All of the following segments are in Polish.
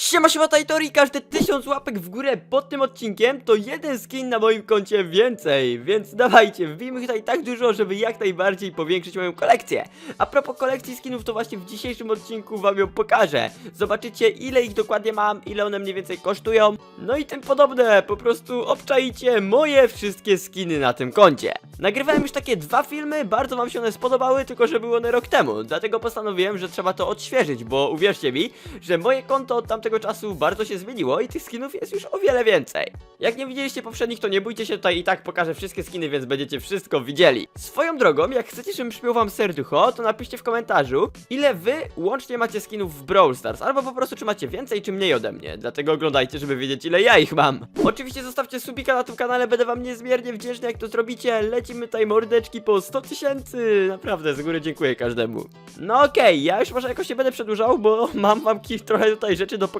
Siema, siema, Tajtori, każde tysiąc łapek w górę pod tym odcinkiem to jeden skin na moim koncie więcej, więc dawajcie, wbijmy tutaj tak dużo, żeby jak najbardziej powiększyć moją kolekcję. A propos kolekcji skinów, to właśnie w dzisiejszym odcinku wam ją pokażę. Zobaczycie ile ich dokładnie mam, ile one mniej więcej kosztują, no i tym podobne, po prostu obczajcie moje wszystkie skiny na tym koncie. Nagrywałem już takie dwa filmy, bardzo wam się one spodobały, tylko że były one rok temu, dlatego postanowiłem, że trzeba to odświeżyć, bo uwierzcie mi, że moje konto od tamtego czasu bardzo się zmieniło i tych skinów jest już o wiele więcej. Jak nie widzieliście poprzednich, to nie bójcie się, tutaj i tak pokażę wszystkie skiny, więc będziecie wszystko widzieli. Swoją drogą, jak chcecie, żebym śpiał wam serducho, to napiszcie w komentarzu, ile wy łącznie macie skinów w Brawl Stars, albo po prostu czy macie więcej, czy mniej ode mnie, dlatego oglądajcie, żeby wiedzieć, ile ja ich mam. Oczywiście zostawcie subika na tym kanale, będę wam niezmiernie wdzięczny, jak to zrobicie. Lecimy tutaj mordeczki po 100 tysięcy, naprawdę, z góry dziękuję każdemu. No okej, ja już może jakoś nie będę przedłużał, bo mam wam trochę tutaj rzeczy do pokazania,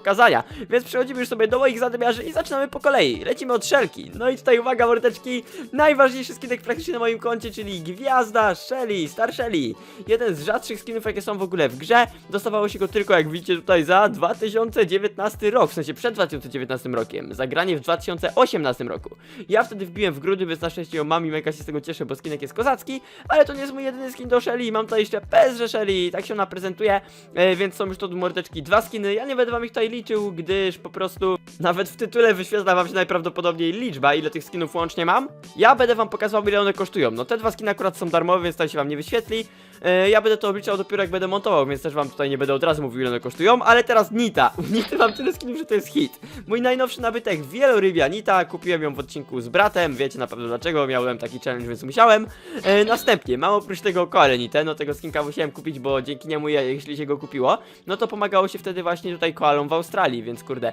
więc przechodzimy już sobie do moich zadymiarzy i zaczynamy po kolei. Lecimy od szelki. No i tutaj uwaga mordeczki, najważniejszy skinek praktycznie na moim koncie, czyli Gwiazda Shelly, Star Shelly. Jeden z rzadszych skinów, jakie są w ogóle w grze. Dostawało się go tylko, jak widzicie tutaj, za 2019 rok, w sensie przed 2019 rokiem. Zagranie w 2018 roku. Ja wtedy wbiłem w grudy, więc na szczęście ją mam i mega się z tego cieszę, bo skinek jest kozacki, ale to nie jest mój jedyny skin do Shelly. Mam tutaj jeszcze PSG Shelly, tak się ona prezentuje, e, więc są już to mordeczki dwa skiny. Ja nie będę wam ich tutaj liczył, gdyż po prostu nawet w tytule wyświetla wam się najprawdopodobniej liczba, ile tych skinów łącznie mam. Ja będę wam pokazywał, ile one kosztują. No te dwa skiny akurat są darmowe, więc tutaj się wam nie wyświetli. E, ja będę to obliczał dopiero jak będę montował, więc też wam tutaj nie będę od razu mówił, ile one kosztują, ale teraz Nita. Nity mam tyle skinów, że to jest hit. Mój najnowszy nabytek, wielorybia Nita, kupiłem ją w odcinku z bratem, wiecie na pewno dlaczego, miałem taki challenge, więc musiałem. E, następnie, mam oprócz tego koale Nitę, no tego skinka musiałem kupić, bo dzięki niemu, jeśli się go kupiło, no to pomagało się wtedy właśnie tutaj koalom w Australii, więc kurde,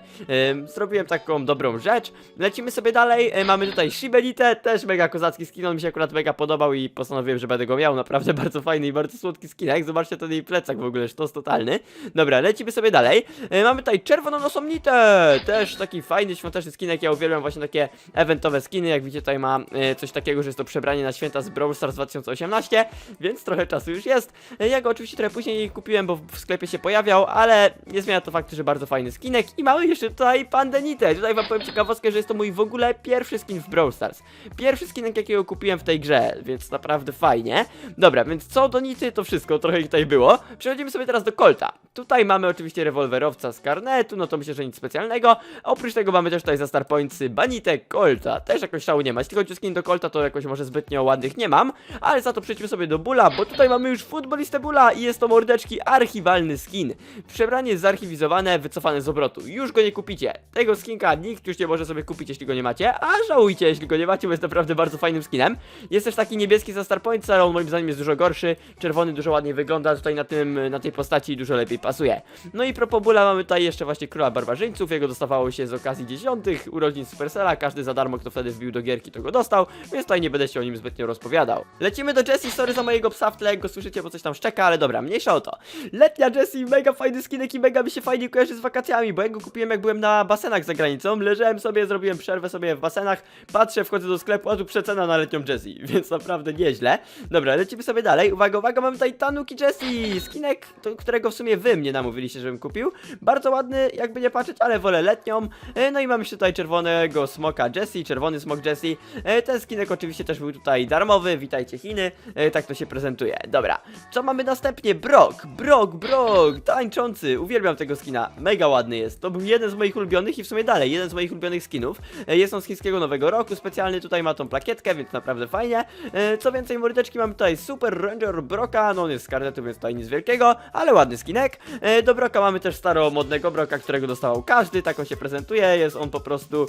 zrobiłem taką dobrą rzecz. Lecimy sobie dalej, e, mamy tutaj Shibelite, też mega kozacki skin, on mi się akurat mega podobał i postanowiłem, że będę go miał, naprawdę bardzo fajny i bardzo słodki skinek, zobaczcie ten jej plecak w ogóle, sztos totalny. Dobra, lecimy sobie dalej, e, mamy tutaj czerwoną nosomnitę, też taki fajny, świąteczny skinek, ja uwielbiam właśnie takie eventowe skiny, jak widzicie tutaj ma e, coś takiego, że jest to przebranie na święta z Brawl Stars 2018, więc trochę czasu już jest. Ja go oczywiście trochę później kupiłem, bo w sklepie się pojawiał, ale nie zmienia to faktu, że bardzo fajny skinek i mamy jeszcze tutaj Pandenitę. Tutaj wam powiem ciekawostkę, że jest to mój w ogóle pierwszy skin w Brawl Stars. Pierwszy skinek, jakiego kupiłem w tej grze, więc naprawdę fajnie. Dobra, więc co do Nity, to wszystko, trochę ich tutaj było. Przechodzimy sobie teraz do Colta. Tutaj mamy oczywiście rewolwerowca z karnetu, no to myślę, że nic specjalnego. Oprócz tego mamy też tutaj za Star Pointsy Banitę Colta. Też jakoś szału nie ma. Jeśli chodzi o skin do Colta, to jakoś może zbytnio ładnych nie mam, ale za to przejdźmy sobie do Bula, bo tutaj mamy już futbolistę Bula i jest to mordeczki archiwalny skin. Przebranie zarchiwizowane, wycofane z obrotu. Już go nie kupicie. Tego skinka nikt już nie może sobie kupić, jeśli go nie macie, a żałujcie, jeśli go nie macie, bo jest naprawdę bardzo fajnym skinem. Jest też taki niebieski za Star Points, ale on moim zdaniem jest dużo gorszy. Czerwony dużo ładniej wygląda tutaj na tym, na tej postaci dużo lepiej pasuje. No i propos Bula mamy tutaj jeszcze właśnie Króla Barbarzyńców, jego dostawało się z okazji dziesiątych urodzin Supercella, każdy za darmo, kto wtedy wbił do gierki, to go dostał, więc tutaj nie będę się o nim zbytnio rozpowiadał. Lecimy do Jessie, sorry za mojego psa w tle, jak go słyszycie, bo coś tam szczeka, ale dobra, mniejsza o to. Letnia Jessie, mega fajny skinek i mega mi się fajnie kojarzy z wakacjami, bo ja go kupiłem jak byłem na basenach za granicą, leżałem sobie, zrobiłem przerwę sobie w basenach, patrzę, wchodzę do sklepu, a tu przecena na letnią Jessie, więc naprawdę nieźle. Dobra, lecimy sobie dalej, uwaga, uwaga, mamy tutaj Tanuki Jessie, skinek, to, którego w sumie wy mnie namówiliście, żebym kupił, bardzo ładny, jakby nie patrzeć, ale wolę letnią, E, no i mamy jeszcze tutaj czerwonego smoka Jessie, czerwony smok Jessie, E, ten skinek oczywiście też był tutaj darmowy, witajcie Chiny, E, tak to się prezentuje, dobra, co mamy następnie, Brock, Brock, Brock, tańczący, uwielbiam tego skina, mega ładny jest, to był jeden z moich ulubionych i w sumie dalej, jeden z moich ulubionych skinów, E, jest on z chińskiego nowego roku, specjalny tutaj ma tą plakietkę, więc naprawdę fajnie, E, co więcej mordeczki mamy tutaj Super Ranger Broka, no on jest z karnetu, więc tutaj nic wielkiego, ale ładny skinek, E, do Broka mamy też staromodnego Broka, którego dostawał każdy, tak on się prezentuje, jest on po prostu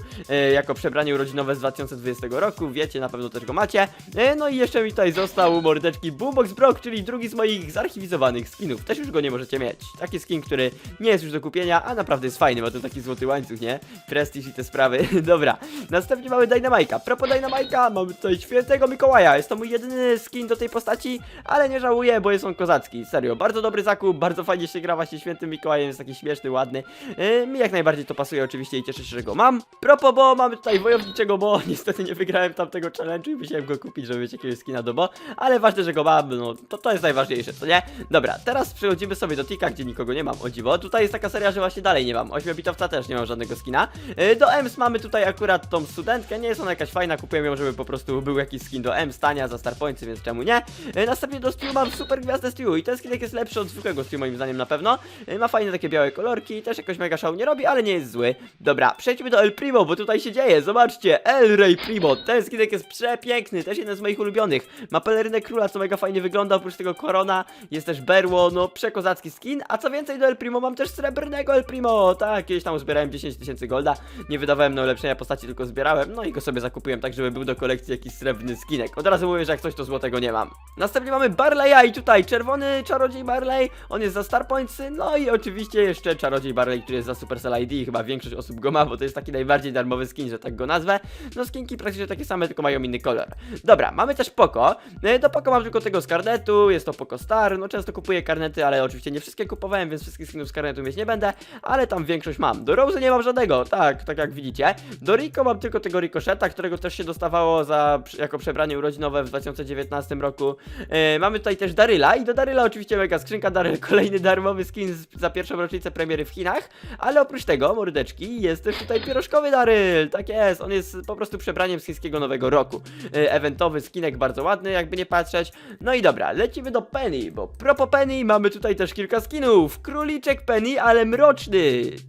jako przebranie urodzinowe z 2020 roku, wiecie, na pewno też go macie. No i jeszcze mi tutaj został mordeczki Boombox Brock, czyli drugi z moich zarchiwizowanych skinów, też już go nie możecie mieć. Taki skin, który nie jest już do kupienia, a naprawdę jest fajny, ma ten taki złoty łańcuch, nie? Prestiż i te sprawy. Dobra, następnie mamy Dynamite'a. Propos Dynamite'a, mamy tutaj świętego Mikołaja, jest to mój jedyny skin do tej postaci, ale nie żałuję, bo jest on kozacki, serio, bardzo dobry zakup, bardzo fajnie się gra właśnie świętym Mikołajem, jest taki śmieszny, ładny. E, mi jak najbardziej to pasuje oczywiście i cieszę się, że go mam. Propos, bo mamy tutaj wojowniczego, bo niestety nie wygrałem tamtego challenge'u i musiałem go kupić, żeby mieć jakiegoś skina do bo, ale ważne, że go mam, no to, to jest najważniejsze, co nie? Dobra, teraz przechodzimy sobie do Tika, gdzie nikogo nie mam, o dziwo. Tutaj jest taka seria, że właśnie dalej nie mam. Ośmiobitowca też nie mam żadnego skina. E, Do EMS mamy tutaj akurat tą studentkę, nie jest ona jakaś fajna, kupiłem ją, żeby po prostu był jakiś skin do EMS, tania za Starpointsy, więc czemu nie? E, Następnie do Stew mam super gwiazdę Stew i ten skinek jest lepszy od zwykłego Stew moim zdaniem na pewno. E, Ma fajne takie białe kolorki, też jakoś mega szału nie robi, ale nie jest zły. Dobra, przejdźmy do El Primo, bo tutaj się dzieje, zobaczcie, El Rey Primo, ten skinek jest przepiękny, też jeden z moich ulubionych. Ma pelerynę króla, co mega fajnie wygląda, oprócz tego korona, jest też berło, no przekozacki skin, a co więcej do El Primo mam też srebrnego El Primo, tak, kiedyś tam uzbierałem 10 tysięcy golda, nie wydawałem na ulepszenia postaci, tylko zbierałem, no i go sobie zakupiłem tak, żeby był do kolekcji jakiś srebrny skinek. Od razu mówię, że jak coś to złotego nie mam. Następnie mamy Barley'a i tutaj czerwony czarodziej Barley, on jest za Star Pointsy, no i oczywiście jeszcze czarodziej Barley, który jest za Supercell ID, chyba większość osób go ma, bo to jest taki najbardziej darmowy skin, że tak go nazwę. No skinki praktycznie takie same, tylko mają inny kolor. Dobra, mamy też Poco. E, Do Poco mam tylko tego z jest to Poco Star, no często kupuję karnety, ale oczywiście nie wszystkie kupowałem, więc wszystkich skinów z karnetu mieć nie będę, ale tam większość mam. Do Rose nie mam żadnego, tak, tak jak widzicie. Do Rico mam tylko tego Ricocheta, którego też się dostawało za, jako przebranie urodzinowe w 2019 roku. E, mamy tutaj też Daryla i do Daryla oczywiście mega skrzynka Daryl, kolejny darmowy skin za pierwszą rocznicę premiery w Chinach, ale oprócz tego, mordeczki, jest też tutaj pierożkowy Daryl, tak jest, on jest po prostu przebraniem z chińskiego nowego roku. E, eventowy skinek bardzo ładny, jakby nie patrzeć. No i dobra, lecimy do Penny, bo propos Penny mamy tutaj też kilka skinów. Króliczek Penny, ale mroczny,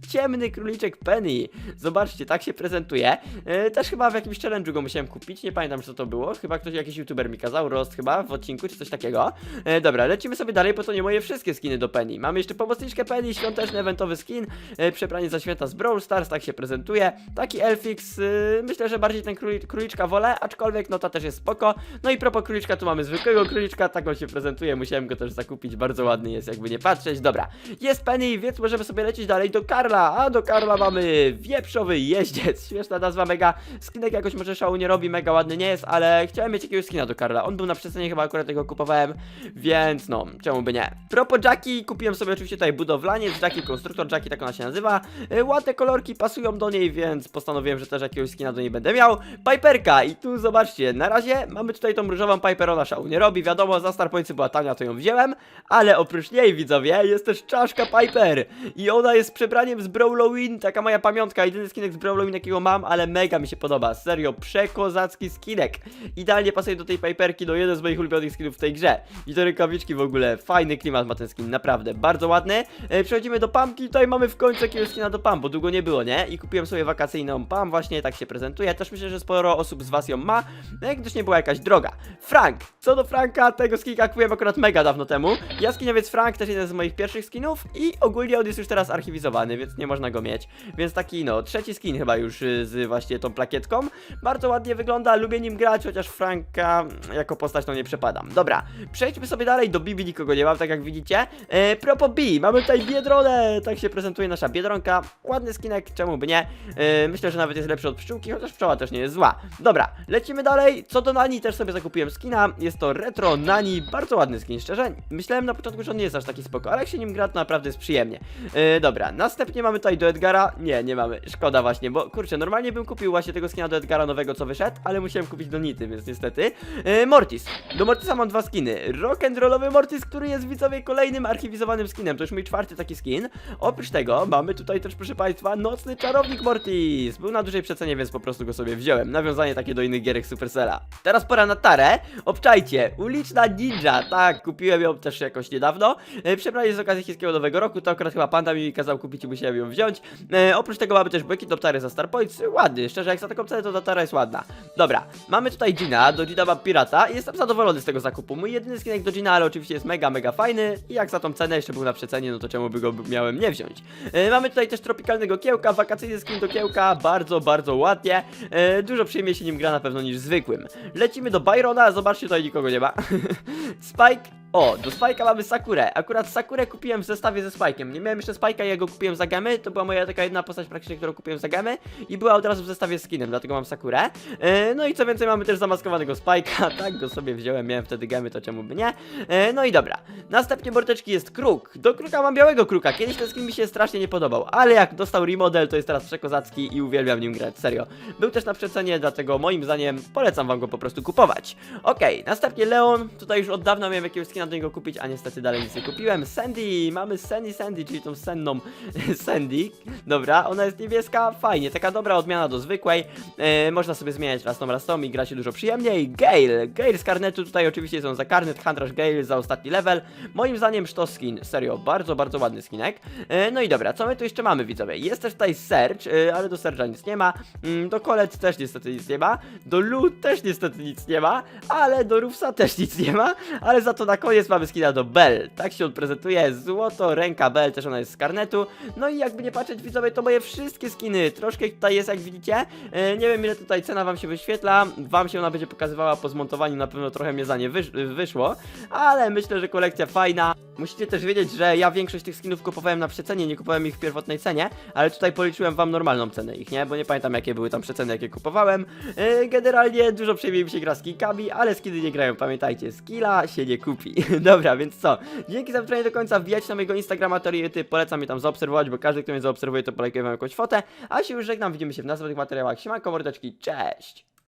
ciemny króliczek Penny. Zobaczcie, tak się prezentuje. E, też chyba w jakimś challenge'u go musiałem kupić, nie pamiętam co to było. Chyba ktoś, jakiś youtuber mi kazał, Rost chyba, w odcinku, czy coś takiego. E, dobra, lecimy sobie dalej, bo to nie moje wszystkie skiny do Penny. Mamy jeszcze pomocniczkę Penny, świąteczny eventowy skin, e, przebranie za święta z Brawl Stars, tak się prezentuje. Taki Elfix, y, myślę, że bardziej ten króli, króliczka wolę, aczkolwiek no ta też jest spoko. No i propos króliczka, tu mamy zwykłego króliczka, tak on się prezentuje, musiałem go też zakupić, bardzo ładny jest, jakby nie patrzeć. Dobra, jest Penny, więc możemy sobie lecieć dalej do Karla, a do Karla mamy wieprzowy jeździec, śmieszna nazwa, mega, skinek jakoś może szału nie robi, mega ładny nie jest, ale chciałem mieć jakiegoś skina do Karla, on był na przecenie, chyba akurat tego kupowałem, więc no, czemu by nie. Propos Jackie, kupiłem sobie oczywiście tutaj budowlaniec, Jackie Konstruktor, Jackie tak ona się nazywa, Y, ładne kolorki pasują do niej, więc postanowiłem, że też jakiegoś skina do niej będę miał. Piperka i tu zobaczcie, na razie mamy tutaj tą różową Piper, ona szału nie robi, wiadomo, za Starpointsy była tania, to ją wziąłem, ale oprócz niej, widzowie, jest też czaszka Piper i ona jest przebraniem z Brawlowin, taka moja pamiątka, jedyny skinek z Brawlowin jakiego mam, ale mega mi się podoba, serio, przekozacki skinek. Idealnie pasuje do tej Piperki, do jeden z moich ulubionych skinów w tej grze. I te rękawiczki w ogóle, fajny klimat ma ten skin, naprawdę, bardzo ładny. E, przechodzimy do Pamki, tutaj mamy w końcu jakiegoś skina do Pam, bo długo nie było, nie? I kupiłem sobie wakacyjną Pam, właśnie tak się prezentuje, też myślę, że sporo osób z was ją ma, no gdyż nie była jakaś droga. Frank, co do Franka, tego skinka kupiłem akurat mega dawno temu. Jaskiniowiec Frank, też jeden z moich pierwszych skinów i ogólnie on jest już teraz archiwizowany, więc nie można go mieć. Więc taki, no, trzeci skin chyba już y, z właśnie tą plakietką. Bardzo ładnie wygląda, lubię nim grać, chociaż Franka jako postać no nie przepadam. Dobra, przejdźmy sobie dalej, do Bibi nikogo nie mam, tak jak widzicie. E, propos Bi, mamy tutaj Biedronę, tak się prezentuje nasza Biedronka. Ładny skinek, czemu by nie? E, myślę, że nawet jest lepszy od pszczółki, chociaż pszczoła też nie jest zła. Dobra, lecimy dalej. Co do Nani, też sobie zakupiłem skina. Jest to Retro Nani, bardzo ładny skin, szczerze. Myślałem na początku, że on nie jest aż taki spoko, ale jak się nim gra, to naprawdę jest przyjemnie. E, dobra, następnie mamy tutaj do Edgara. Nie, nie mamy, szkoda właśnie, bo kurczę, normalnie bym kupił właśnie tego skina do Edgara nowego, co wyszedł, ale musiałem kupić do Nity, więc niestety. E, Mortis. Do Mortisa mam dwa skiny. Rock and rollowy Mortis, który jest widzowie kolejnym archiwizowanym skinem. To już mój czwarty taki skin. Oprócz tego mamy tutaj też, proszę Państwa, nocny czarownik Mortis. Był na dużej przecenie, więc po prostu go sobie wziąłem. Nawiązanie takie do innych gierek Supercella. Teraz pora na tarę. Obczajcie, uliczna ninja. Tak, kupiłem ją też jakoś niedawno. E, Przebranie z okazji chińskiego nowego roku. To akurat chyba panda mi kazał kupić i musiałem ją wziąć. E, oprócz tego mamy też Bucket Optary za Star Points. Ładny, szczerze, jak za taką cenę to ta tara jest ładna. Dobra, mamy tutaj Gina. Do Gina mam pirata i jestem zadowolony z tego zakupu. Mój jedyny skinek do Gina, ale oczywiście jest mega, mega fajny. I jak za tą cenę jeszcze był na przecenie, no to czemu by go miałem nie wziąć? E, mamy tutaj też tropikalnego kiełka, wakacyjny skin do kiełka. Bardzo, bardzo ładnie. E, dużo przyjemniej się nim gra na pewno niż zwykłym. Lecimy do Byrona, zobaczcie, tutaj nikogo nie ma. Spike. O, do Spike'a mamy Sakurę. Akurat Sakurę kupiłem w zestawie ze Spike'em. Nie miałem jeszcze Spike'a ja go kupiłem za gemy. To była moja taka jedna postać praktycznie, którą kupiłem za gemy. I była od razu w zestawie z skinem, dlatego mam Sakurę. E, no i co więcej, mamy też zamaskowanego Spike'a. Tak, go sobie wziąłem, miałem wtedy gemy, to czemu by nie. E, no i dobra. Następnie mordeczki jest kruk. Do kruka mam białego kruka. Kiedyś ten skin mi się strasznie nie podobał, ale jak dostał remodel, to jest teraz przekozacki i uwielbiam nim grać, serio. Był też na przecenie, dlatego moim zdaniem polecam wam go po prostu kupować. Okej, następnie Leon. Tutaj już od dawna miałem jakiegoś skina do niego kupić, a niestety dalej nic nie kupiłem. Sandy, mamy Sandy Sandy, czyli tą senną Sandy. Dobra, ona jest niebieska, fajnie, taka dobra odmiana do zwykłej. E, można sobie zmieniać raz tą, raz tą i gra się dużo przyjemniej. Gale, Gale z karnetu, tutaj oczywiście są za karnet, Huntrash Gale za ostatni level. Moim zdaniem sztos skin, serio, bardzo, bardzo ładny skinek. E, no i dobra, co my tu jeszcze mamy widzowie? Jest też tutaj Search, e, ale do Searcha nic nie ma. Mm, do Colette też niestety nic nie ma. Do Lu też niestety nic nie ma. Ale do Rufsa też nic nie ma. Ale za to na koniec mamy skina do Bell. Tak się on prezentuje. Złoto, ręka Bell, też ona jest z karnetu. No i jakby nie patrzeć widzowie, to moje wszystkie skiny. Troszkę tutaj jest jak widzicie. E, nie wiem ile tutaj cena wam się wyświetla. Wam się ona będzie pokazywała po zmontowaniu. Na pewno trochę mnie za nie wysz wyszło. Ale myślę, że kolekcja fajna. Musicie też wiedzieć, że ja większość tych skinów kupowałem na przecenie, nie kupowałem ich w pierwotnej cenie, ale tutaj policzyłem wam normalną cenę ich, nie? Bo nie pamiętam jakie były tam przeceny, jakie kupowałem. Yy, generalnie dużo przyjemniej mi się gra z skinkami, ale skiny nie grają, pamiętajcie, skilla się nie kupi. Dobra, więc co? Dzięki za wyczenie do końca, wbijać na mojego Instagrama Toriety, polecam je tam zaobserwować, bo każdy, kto mnie zaobserwuje, to polajkuje wam jakąś fotę. A się już żegnam, widzimy się w następnych materiałach. Siemanko, mordeczki, cześć!